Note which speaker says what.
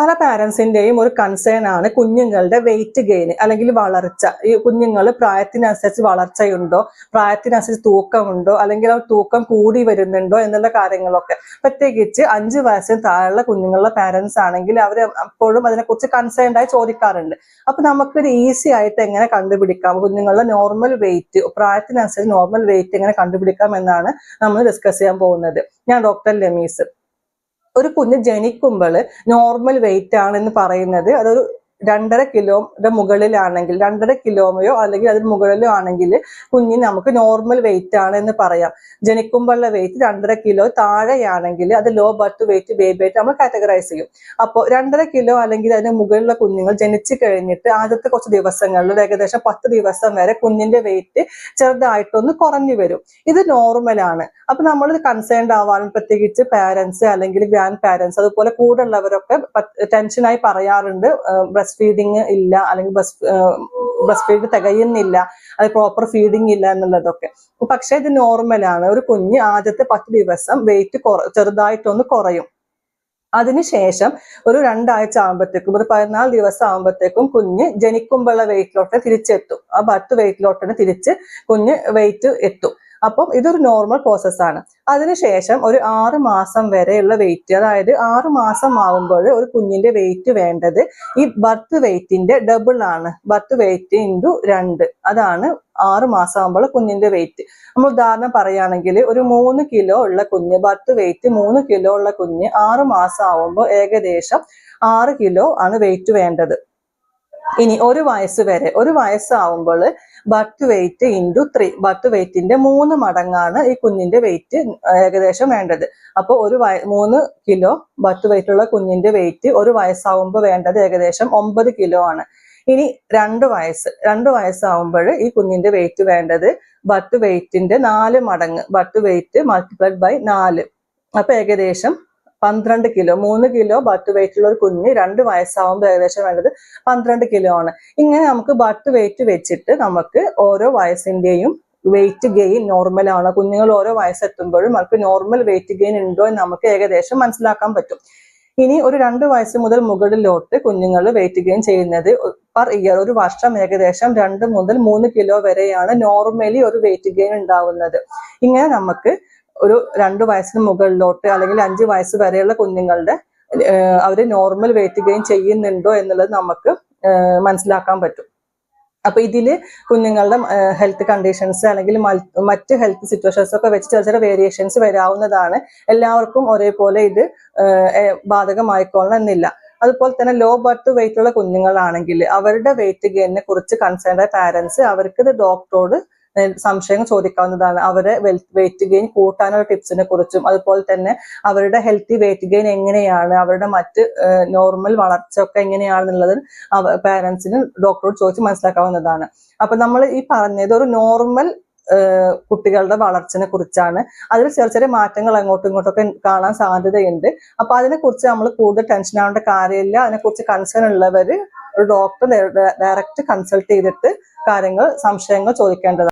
Speaker 1: പല പാരൻസിന്റെയും ഒരു കൺസേൺ ആണ് കുഞ്ഞുങ്ങളുടെ വെയിറ്റ് ഗെയിൻ അല്ലെങ്കിൽ വളർച്ച. ഈ കുഞ്ഞുങ്ങൾ പ്രായത്തിനനുസരിച്ച് വളർച്ചയുണ്ടോ? പ്രായത്തിനനുസരിച്ച് തൂക്കമുണ്ടോ? അല്ലെങ്കിൽ ആ തൂക്കം കൂടി വരുന്നുണ്ടോ? എന്നുള്ള കാര്യങ്ങളൊക്കെ. പ്രത്യേകിച്ച് അഞ്ച് വയസ്സിന് താഴെയുള്ള കുഞ്ഞുങ്ങളുടെ പാരൻസ് ആണെങ്കിൽ അവർ അപ്പോഴും അതിനെക്കുറിച്ച് കൺസേൺഡ് ആയി ചോദിക്കാറുണ്ട്. അപ്പൊ നമുക്കൊരു ഈസി ആയിട്ട് എങ്ങനെ കണ്ടുപിടിക്കാം? കുഞ്ഞുങ്ങളുടെ നോർമൽ വെയിറ്റ് പ്രായത്തിനനുസരിച്ച് നോർമൽ വെയിറ്റ് എങ്ങനെ കണ്ടുപിടിക്കാം എന്നാണ് നമ്മൾ ഡിസ്കസ് ചെയ്യാൻ പോകുന്നത്. ഞാൻ ഡോക്ടർ ലെമീസ്. ഒരു കുഞ്ഞ് ജനിക്കുമ്പോൾ നോർമൽ വെയിറ്റ് ആണെന്ന് പറയുന്നത് അതൊരു രണ്ടര കിലോയുടെ മുകളിലാണെങ്കിൽ രണ്ടര കിലോമയോ അല്ലെങ്കിൽ അതിന് മുകളിലോ ആണെങ്കിൽ കുഞ്ഞിന് നമുക്ക് നോർമൽ വെയിറ്റ് ആണ് എന്ന് പറയാം. ജനിക്കുമ്പോഴുള്ള വെയിറ്റ് രണ്ടര കിലോ താഴെയാണെങ്കിൽ അത് ലോ ബർത്ത് വെയിറ്റ് ബേബി ആയിട്ട് നമ്മൾ കാറ്റഗറൈസ് ചെയ്യും. അപ്പോൾ രണ്ടര കിലോ അല്ലെങ്കിൽ അതിന് മുകളിലുള്ള കുഞ്ഞുങ്ങൾ ജനിച്ചു കഴിഞ്ഞിട്ട് ആദ്യത്തെ കുറച്ച് ദിവസങ്ങളിൽ ഏകദേശം പത്ത് ദിവസം വരെ കുഞ്ഞിന്റെ വെയിറ്റ് ചെറുതായിട്ടൊന്ന് കുറഞ്ഞു വരും. ഇത് നോർമലാണ് അപ്പൊ നമ്മൾ കൺസേൺഡ് ആവാനും പ്രത്യേകിച്ച് പാരന്റ്സ് അല്ലെങ്കിൽ ഗ്രാൻഡ് പാരന്റ്സ് അതുപോലെ കൂടെ ഉള്ളവരൊക്കെ ടെൻഷനായി പറയാറുണ്ട് ബ്രസ്റ്റ് ഫീഡിങ് ഇല്ല അല്ലെങ്കിൽ ബസ് ബ്രസ്റ്റ് ഫീഡ് തികയുന്നില്ല അത് പ്രോപ്പർ ഫീഡിങ് ഇല്ല എന്നുള്ളതൊക്കെ. പക്ഷെ ഇത് നോർമലാണ് ഒരു കുഞ്ഞ് ആദ്യത്തെ പത്ത് ദിവസം വെയിറ്റ് ചെറുതായിട്ടൊന്ന് കുറയും. അതിനുശേഷം ഒരു രണ്ടാഴ്ച ആകുമ്പോഴത്തേക്കും ഒരു പതിനാല് ദിവസം ആകുമ്പോഴത്തേക്കും കുഞ്ഞ് ജനിക്കുമ്പോഴുള്ള വെയിറ്റിലോട്ട് തിരിച്ചെത്തും. ആ ബർത്ത് വെയിറ്റിലോട്ടാണ് തിരിച്ച് കുഞ്ഞ് വെയിറ്റ് എത്തും. അപ്പം ഇതൊരു നോർമൽ പ്രോസസ് ആണ്. അതിനുശേഷം ഒരു ആറ് മാസം വരെയുള്ള വെയിറ്റ് അതായത് ആറ് മാസം ആകുമ്പോൾ ഒരു കുഞ്ഞിന്റെ വെയിറ്റ് വേണ്ടത് ഈ ബർത്ത് വെയിറ്റിന്റെ ഡബിൾ ആണ്. ബർത്ത് വെയിറ്റ് ഇന്റു രണ്ട്. അതാണ് ആറ് മാസം ആകുമ്പോൾ കുഞ്ഞിന്റെ വെയിറ്റ് നമ്മൾ ഉദാഹരണം പറയുകയാണെങ്കിൽ ഒരു മൂന്ന് കിലോ ഉള്ള കുഞ്ഞ് ബർത്ത് വെയിറ്റ് മൂന്ന് കിലോ ഉള്ള കുഞ്ഞ് ആറ് മാസം ആകുമ്പോൾ ഏകദേശം ആറ് കിലോ ആണ് വെയിറ്റ് വേണ്ടത്. ഇനി ഒരു വയസ്സ് വരെ ഒരു വയസ്സാവുമ്പോൾ birth weight into three birth വെയിറ്റിന്റെ മൂന്ന് മടങ്ങാണ് ഈ കുഞ്ഞിന്റെ വെയിറ്റ് ഏകദേശം വേണ്ടത്. അപ്പോൾ ഒരു വയ മൂന്ന് കിലോ ബർത്ത് വെയിറ്റ് ഉള്ള കുഞ്ഞിന്റെ വെയിറ്റ് ഒരു വയസ്സാവുമ്പോൾ വേണ്ടത് ഏകദേശം ഒമ്പത് കിലോ ആണ്. ഇനി രണ്ട് വയസ്സ്. രണ്ട് വയസ്സാവുമ്പോൾ ഈ കുഞ്ഞിന്റെ വെയിറ്റ് വേണ്ടത് ബർത്ത് വെയിറ്റിന്റെ നാല് മടങ്ങ്. ബർത്ത് വെയിറ്റ് മൾട്ടിപ്ലൈഡ് ബൈ നാല്. അപ്പൊ ഏകദേശം പന്ത്രണ്ട് കിലോ മൂന്ന് കിലോ ബട്ട് വെയിറ്റ് ഉള്ള ഒരു കുഞ്ഞ് രണ്ട് വയസ്സാവുമ്പോൾ ഏകദേശം വേണ്ടത് പന്ത്രണ്ട് കിലോ ആണ്. ഇങ്ങനെ നമുക്ക് ബട്ട് വെയിറ്റ് വെച്ചിട്ട് നമുക്ക് ഓരോ വയസ്സിന്റെയും വെയിറ്റ് ഗെയിൻ നോർമൽ ആണ്. കുഞ്ഞുങ്ങൾ ഓരോ വയസ്സെത്തുമ്പോഴും അവർക്ക് നോർമൽ വെയിറ്റ് ഗെയിൻ ഉണ്ടോ എന്ന് നമുക്ക് ഏകദേശം മനസ്സിലാക്കാൻ പറ്റും. ഇനി ഒരു രണ്ട് വയസ്സ് മുതൽ മുകളിലോട്ട് കുഞ്ഞുങ്ങൾ വെയിറ്റ് ഗെയിൻ ചെയ്യുന്നത് പെർ ഇയർ ഒരു വർഷം ഏകദേശം രണ്ട് മുതൽ മൂന്ന് കിലോ വരെയാണ് നോർമലി ഒരു വെയിറ്റ് ഗെയിൻ ഉണ്ടാവുന്നത്. ഇങ്ങനെ നമുക്ക് ഒരു രണ്ട് വയസ്സിന് മുകളിലോട്ട് അല്ലെങ്കിൽ അഞ്ച് വയസ്സ് വരെയുള്ള കുഞ്ഞുങ്ങളുടെ അവർ നോർമൽ വെയിറ്റ് ഗെയിൻ ചെയ്യുന്നുണ്ടോ എന്നുള്ളത് നമുക്ക് മനസ്സിലാക്കാൻ പറ്റും. അപ്പൊ ഇതിൽ കുഞ്ഞുങ്ങളുടെ ഹെൽത്ത് കണ്ടീഷൻസ് അല്ലെങ്കിൽ മറ്റ് ഹെൽത്ത് സിറ്റുവേഷൻസ് ഒക്കെ വെച്ച് ചെറിയ ചെറിയ വേരിയേഷൻസ് വരാവുന്നതാണ്. എല്ലാവർക്കും ഒരേപോലെ ഇത് ബാധകമായിക്കൊള്ളണമെന്നില്ല. അതുപോലെ തന്നെ ലോ ബർത്ത് വെയിറ്റ് ഉള്ള കുഞ്ഞുങ്ങളാണെങ്കിൽ അവരുടെ വെയിറ്റ് ഗെയിനെ കുറിച്ച് കൺസേൺ ആയ പാരന്റ്സ് അവർക്ക് ഇത് ഡോക്ടറോട് സംശയം ചോദിക്കാവുന്നതാണ്. അവരെ വെയിറ്റ് ഗെയിൻ കൂട്ടാനുള്ള ടിപ്സിനെ കുറിച്ചും അതുപോലെ തന്നെ അവരുടെ ഹെൽത്തി വെയിറ്റ് ഗെയിൻ എങ്ങനെയാണ് അവരുടെ മറ്റ് നോർമൽ വളർച്ച ഒക്കെ എങ്ങനെയാണെന്നുള്ളത് പാരൻസിന് ഡോക്ടറോട് ചോദിച്ച് മനസ്സിലാക്കാവുന്നതാണ്. അപ്പൊ നമ്മൾ ഈ പറഞ്ഞത് ഒരു നോർമൽ കുട്ടികളുടെ വളർച്ചനെ കുറിച്ചാണ്. അതിൽ ചെറിയ ചെറിയ മാറ്റങ്ങൾ അങ്ങോട്ടും ഇങ്ങോട്ടൊക്കെ കാണാൻ സാധ്യതയുണ്ട്. അപ്പൊ അതിനെക്കുറിച്ച് നമ്മൾ കൂടുതൽ ടെൻഷൻ ആവേണ്ട കാര്യമില്ല. അതിനെക്കുറിച്ച് കൺസേൺ ഉള്ളവർ ഒരു ഡോക്ടർ ഡയറക്റ്റ് കൺസൾട്ട് ചെയ്തിട്ട് കാര്യങ്ങൾ സംശയങ്ങൾ ചോദിക്കേണ്ടതാണ്.